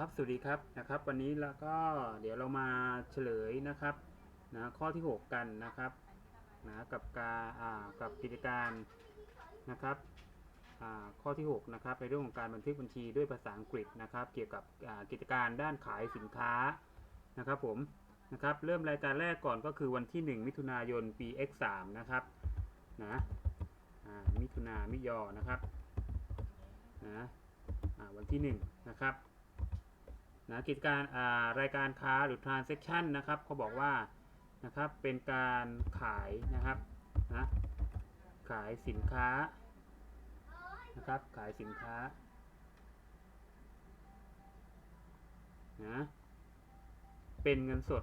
ครับสวัสดีครับนะครับ วันนี้แล้วก็เดี๋ยวเรามาเฉลยนะครับนะข้อที่ 6 กันนะครับนะกับการอ่ากับกิจการนะครับอ่าข้อที่ 6 นะครับ ในเรื่องของการบันทึกบัญชีด้วยภาษาอังกฤษนะครับ เกี่ยวกับอากิจการด้านขายสินค้านะครับผมนะครับเริ่มรายการแรกก่อนก็คือวันที่ 1 มิถุนายนปี X3 นะครับนะอ่ามิถุนามิยอนะครับนะอ่าวันที่ 1 นะครับ นะกิจการอ่ารายการค้าหรือ transaction นะครับเขาบอกว่านะครับเป็นการขายนะครับนะขายสินค้านะครับขายสินค้านะเป็นเงินสด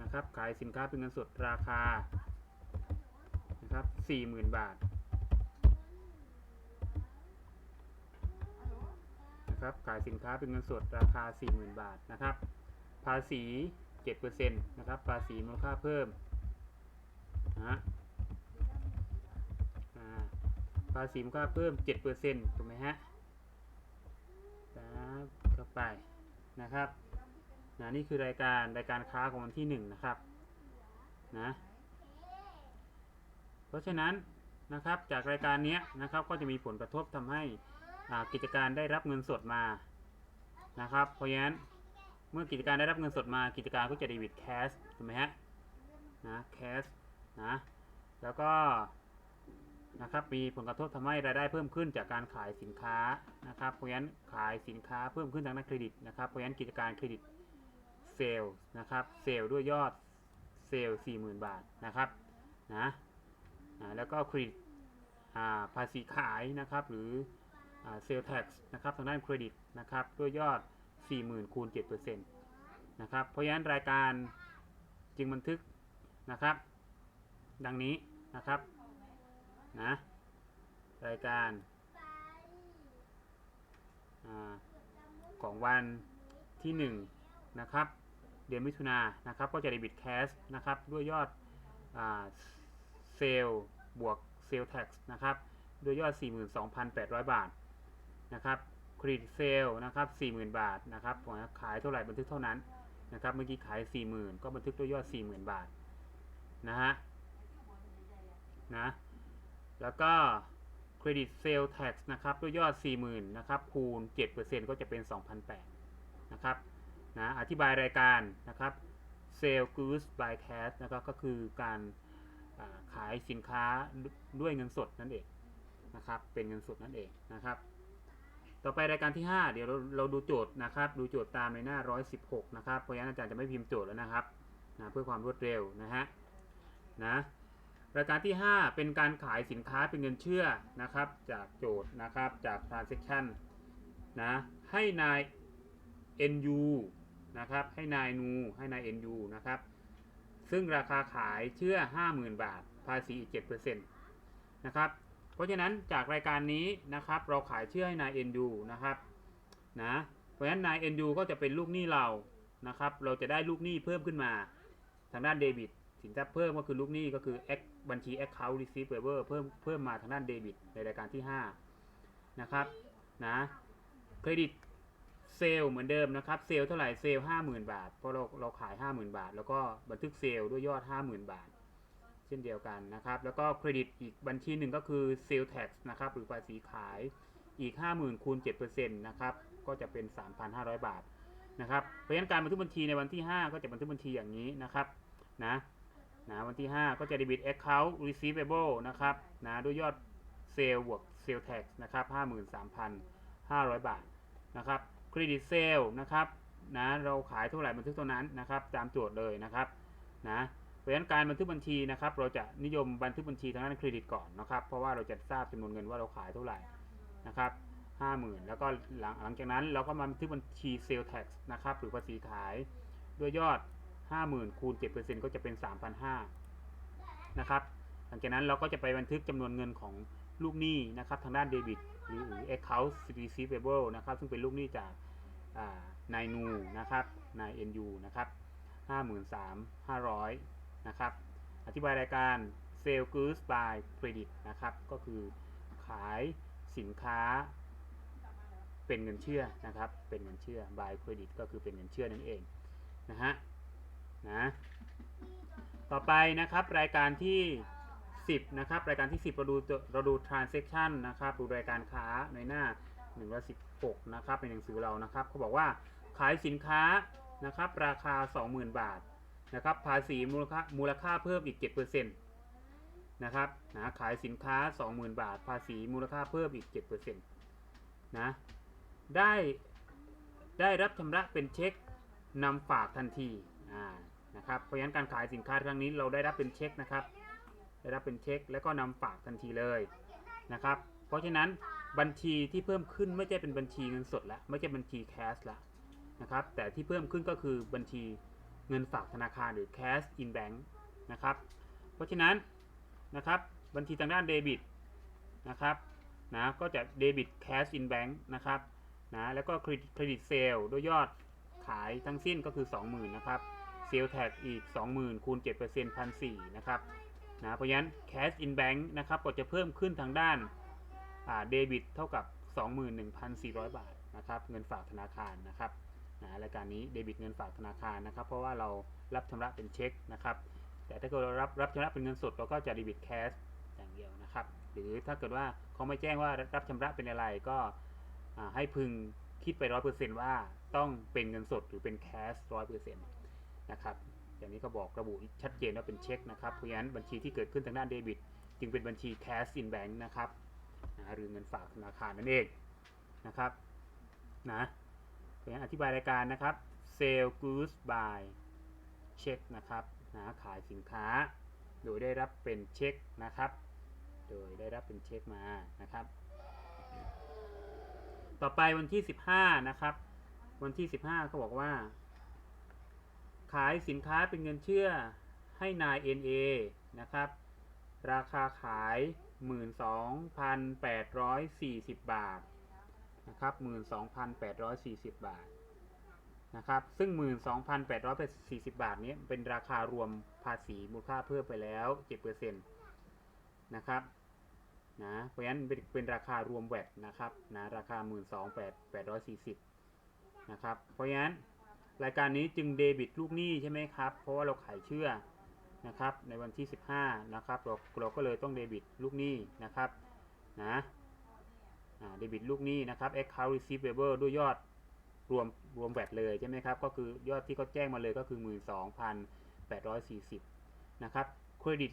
นะครับขายสินค้าเป็นเงินสดราคานะครับ40,000 บาท นะครับ ขายสินค้าเป็นเงินสดราคา 40,000 บาทนะครับ ภาษี7%นะครับ ภาษีมูลค่าเพิ่มนะภาษีมูลค่าเพิ่ม 7%ถูกไหมฮะครับเข้าไปนะครับนะนี่คือรายการรายการค้าของวันที่ 1 นะครับนะเพราะฉะนั้นนะครับจากรายการนี้นะครับก็จะมีผลกระทบทำให้ กิจการได้รับเงินสดมานะครับเพราะฉะนั้นเมื่อกิจการได้รับเงินสดมากิจการก็จะเดบิตแคสถูกไหมฮะนะแคสนะแล้วก็นะครับมีผลกระทบทำให้รายได้เพิ่มขึ้นจากการขายสินค้านะครับเพราะฉะนั้นขายสินค้าเพิ่มขึ้นทางด้านเครดิตนะครับเพราะฉะนั้นกิจการเครดิตเซลล์นะครับเซลล์ด้วยยอดเซลล์40,000บาทนะครับนะอ่าแล้วก็เครดิตภาษีขายนะครับหรือ เซลล์แท็กนะครับทางด้านเครดิตนะครับด้วยยอด 40,000คูณ7%นะครับเพราะฉะนั้นรายการจึงบันทึกนะครับ ดังนี้นะครับนะรายการอาของวันที่ 1 นะครับ เดือนมิถุนายนนะครับ ก็จะเดบิตแคสนะครับ ด้วยยอดเซลบวกเซลแท็กนะครับ ด้วยยอด 42,800 บาท นะครับเครีดเซลนะครับ40,000 บาทนะครับขายเท่าไหร่บันทึกเท่านั้นนะครับเมื่อกี้ขาย 40,000 ก็บันทึกด้วยยอด 40,000 บาทนะฮะนะแล้วก็เครดิตเซลแท็กนะครับด้วยยอด 40,000นะครับคูณ 7%ก็จะเป็น 2,800นะครับนะอธิบายรายการนะครับเซล goods by cash นะครับก็คือการขายสินค้าด้วยเงินสดนั่นเองนะครับเป็นเงินสดนั่นเองนะครับ ต่อไปรายการที่ 5 เดี๋ยวเราเราดูโจทย์นะครับ ดูโจทย์ตามในหน้า 116 นะครับ เพราะฉะนั้นอาจารย์จะไม่พิมพ์โจทย์แล้วนะครับนะเพื่อความรวดเร็วนะฮะนะรายการที่ 5 เป็นการขายสินค้าเป็นเงินเชื่อนะครับ จากโจทย์นะครับจาก transaction นะให้นาย NU นะครับให้นายนูให้นาย NU นะครับซึ่งราคาขายเชื่อ 50,000 บาท ภาษีอีก7%นะครับ เพราะฉะนั้นจากรายการนี้นะครับ เราขายเชื่อให้นายเอ็นดูนะครับนะเพราะฉะนั้นนายเอ็นดูก็จะเป็นลูกหนี้เรานะครับ เราจะได้ลูกหนี้เพิ่มขึ้นมา ทางด้านเดบิตสินทรัพย์เพิ่มก็คือลูกหนี้ก็คือบัญชี Account Receivable เพิ่มเพิ่มมาทางด้านเดบิตในรายการที่ 5 นะครับนะเครดิตเซล์เหมือนเดิมนะครับ เซล์เท่าไหร่เซล์ห้าหมื่นบาทเพราะเราเราขายห้าหมื่นบาท แล้วก็บันทึกเซลล์ด้วยยอดห้าหมื่นบาท เช่นเดียวกันนะครับ แล้วก็เครดิตอีกบัญชีหนึ่งก็คือ Sales Tax นะครับ หรือภาษีขายอีก 50,000คูณ7%นะครับ ก็จะเป็น 3,500 บาทนะครับ เพราะฉะนั้นการบันทึกบัญชีในวันที่ 5 ก็จะบันทึกบัญชีอย่างนี้นะครับนะนะวันที่ 5 ก็จะ debit account receivable นะครับนะด้วยยอดเซลล์บวก Sales Tax นะครับ53,500 บาทนะครับเครดิตเซลนะครับนะเราขายเท่าไหร่บันทึกเท่านั้นนะครับ ตามโจทย์เลยนะครับนะ เพราะฉะนั้นการบันทึกบัญชีนะครับ เราจะนิยมบันทึกบัญชีทางด้านเครดิตก่อนนะครับ เพราะว่าเราจะทราบจำนวนเงินว่าเราขายเท่าไหร่นะครับห้าหมื่นแล้วก็หลังหลังจากนั้นเราก็มาบันทึกบัญชีเซลล์แท็กนะครับหรือภาษีขายด้วยยอด 50,000คูณ7%ก็จะเป็น 3,500นะครับหลังจากนั้นเราก็จะไปบันทึกจำนวนเงินของลูกหนี้นะครับทางด้านเดบิตหรือ account receivable นะครับซึ่งเป็นลูกหนี้จากนายนูนะครับนาย NU นะครับ 53,500 นะครับ อธิบายรายการ Sell Goods by Credit นะครับ ก็คือขายสินค้าเป็นเงินเชื่อนะครับ เป็นเงินเชื่อ by credit ก็คือเป็นเงินเชื่อนั่นเองนะฮะนะต่อไปนะครับรายการที่ 10 นะครับ รายการที่ 10 เราดูเราดู transaction นะครับ ดูรายการค้าในหน้า 116 นะครับในหนังสือเรานะครับเขาบอกว่าขายสินค้านะครับ ราคา 20,000 บาท นะครับภาษีมูลค่ามูลค่าเพิ่มอีก7%นะครับนะขายสินค้า 20,000 บาท ภาษีมูลค่าเพิ่มอีก7%นะได้ได้รับชำระเป็นเช็คนำฝากทันทีอ่านะครับเพราะฉะนั้นการขายสินค้าครั้งนี้เราได้รับเป็นเช็คนะครับได้รับเป็นเช็คแล้วก็นำฝากทันทีเลยนะครับเพราะฉะนั้นบัญชีที่เพิ่มขึ้นไม่ใช่เป็นบัญชีเงินสดละไม่ใช่บัญชีแคชละนะครับแต่ที่เพิ่มขึ้นก็คือบัญชี เงินฝากธนาคารหรือ cash in bank นะครับ เพราะฉะนั้นนะครับบัญชีทางด้านเดบิตนะครับนะก็จะเดบิต cash in bank นะครับนะแล้วก็เครดิตเซลด้วยยอดขายทั้งสิ้นก็คือ 20,000นะครับเซลแท็กอีก 20,000คูณ7% 1,400นะครับนะเพราะฉะนั้น cash in bank นะครับก็จะเพิ่มขึ้นทางด้านเดบิตเท่ากับ 21,400 บาทนะครับเงินฝากธนาคารนะครับ นะรายการนี้เดบิตเงินฝากธนาคารนะครับ เพราะว่าเรารับชำระเป็นเช็คนะครับ แต่ถ้าเกิดเรารับรับชำระเป็นเงินสดเราก็จะเดบิตแคชอย่างเดียวนะครับ หรือถ้าเกิดว่าเขาไม่แจ้งว่ารับชำระเป็นอะไรก็ให้พึงคิดไปร้อยเปอร์เซ็นต์ว่าต้องเป็นเงินสดหรือเป็นแคชร้อยเปอร์เซ็นต์นะครับอย่างนี้ก็บอกระบุชัดเจนว่าเป็นเช็คนะครับ เพราะฉะนั้นบัญชีที่เกิดขึ้นทางด้านเดบิต จึงเป็นบัญชี cash in bank นะครับนะหรือเงินฝากธนาคารนั่นเองนะครับนะ เพราะฉะนั้นอธิบายรายการนะครับ sell goods by check นะครับนะขายสินค้า โดยได้รับเป็นเช็คนะครับ โดยได้รับเป็นเช็คมานะครับ ต่อไปวันที่ 15 นะครับ วันที่ 15เขาบอกว่า ขายสินค้าเป็นเงินเชื่อให้นาย NA นะครับ ราคาขาย 12,840 บาท นะครับ12,840 บาทนะครับซึ่ง 12,840 บาทนี้เป็นราคารวมภาษีมูลค่าเพิ่มไปแล้ว7%นะครับนะเพราะฉะนั้นเป็นเป็นราคารวมแวดนะครับนะราคา 12,840นะครับเพราะฉะนั้นรายการนี้จึงเดบิตลูกหนี้ใช่ไหมครับ เพราะว่าเราขายเชื่อนะครับในวันที่ 15นะครับเราเราก็เลยต้องเดบิตลูกหนี้นะครับนะ เดบิตลูกหนี้นะครับ account receivable ด้วยยอดรวมรวมแวดเลยใช่ไหมครับ ก็คือยอดที่เขาแจ้งมาเลยก็คือ 12,840 นะครับ credit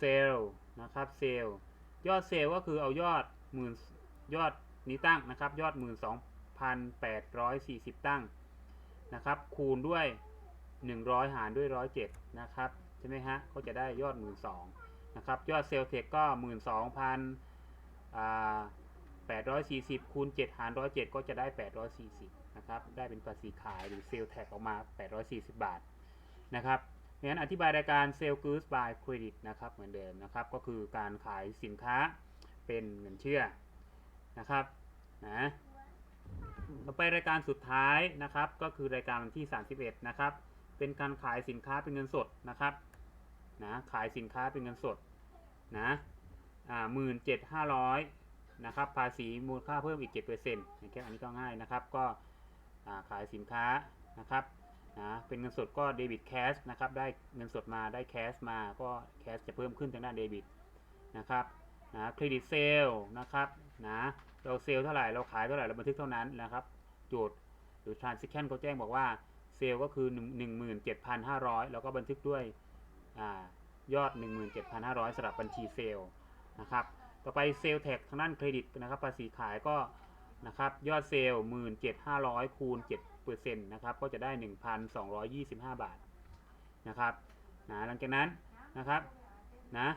sale นะครับ sale ยอดเซลก็คือเอายอดหมื่นยอดนี้ตั้งนะครับ ยอด 12,840 ตั้งนะครับ คูณด้วย 100 หารด้วย 107 นะครับ ใช่ไหมฮะก็จะได้ยอด 12,000นะครับ ยอดเซลเทคก็ 840คูณ7หาร107 ก็จะได้ 840 นะครับ ได้เป็นภาษีขายหรือเซลล์แท็กออกมา 840 บาท นะครับงั้นอธิบายรายการเซลล์ goods by credit นะครับ เหมือนเดิมนะครับ ก็คือการขายสินค้าเป็นเงินเชื่อ นะครับ นะต่อไปรายการสุดท้ายนะครับ ก็คือรายการที่ 31 นะครับ เป็นการขายสินค้าเป็นเงินสดนะครับ นะ ขายสินค้าเป็นเงินสด นะ อ่าหมื่นเจ็ดห้าร้อย นะครับภาษีมูลค่าเพิ่มอีกเจ็ดเปอร์เซ็นต์แค่อันนี้ก็ง่ายนะครับก็ขายสินค้านะครับนะเป็นเงินสดก็เดบิตแคชนะครับได้เงินสดมาได้แคชมาก็แคชจะเพิ่มขึ้นทางด้านเดบิตนะครับนะเครดิตเซลนะครับนะเราเซลเท่าไหร่เราขายเท่าไหร่เราบันทึกเท่านั้นนะครับโจทย์หรือ transaction เขาแจ้งบอกว่าเซลก็คือ 17,500 แล้วก็บันทึกด้วยอยอด 17,500สำหรับบัญชีเซลนะครับ ต่อไปเซลแท็กทางด้านเครดิตนะครับภาษีขายก็นะครับยอดเซล17,500คูณ7%นต์นะครับก็จะได้1,225บห้าบาทนะครับนะหลังจากนั้นนะครับนะ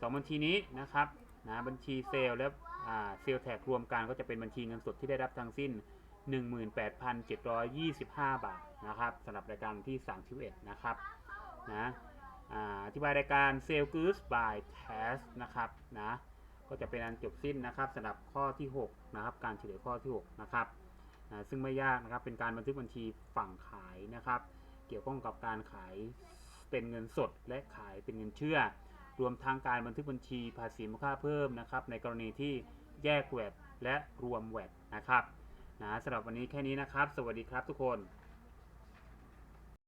สองบัญชีนี้นะครับนะบัญชีเซลและเซลแท็กรวมกันก็จะเป็นบัญชีเงินสดที่ได้รับทั้งสิ้น 18,725 บาทนะครับสำหรับรายการที่ 31 นะครับนะอธิบายรายการ Sale Goods by t a s นะครับนะ ก็จะเป็นอันจบสิ้นนะครับสำหรับข้อที่ 6 นะครับ การเฉลยข้อที่ 6 นะครับนะซึ่งไม่ยากนะครับเป็นการบันทึกบัญชีฝั่งขายนะครับ เกี่ยวข้องกับการขายเป็นเงินสดและขายเป็นเงินเชื่อ รวมทั้งการบันทึกบัญชีภาษีมูลค่าเพิ่มนะครับ ในกรณีที่แยกแวดและรวมแวดนะครับนะสำหรับวันนี้แค่นี้นะครับ สวัสดีครับทุกคน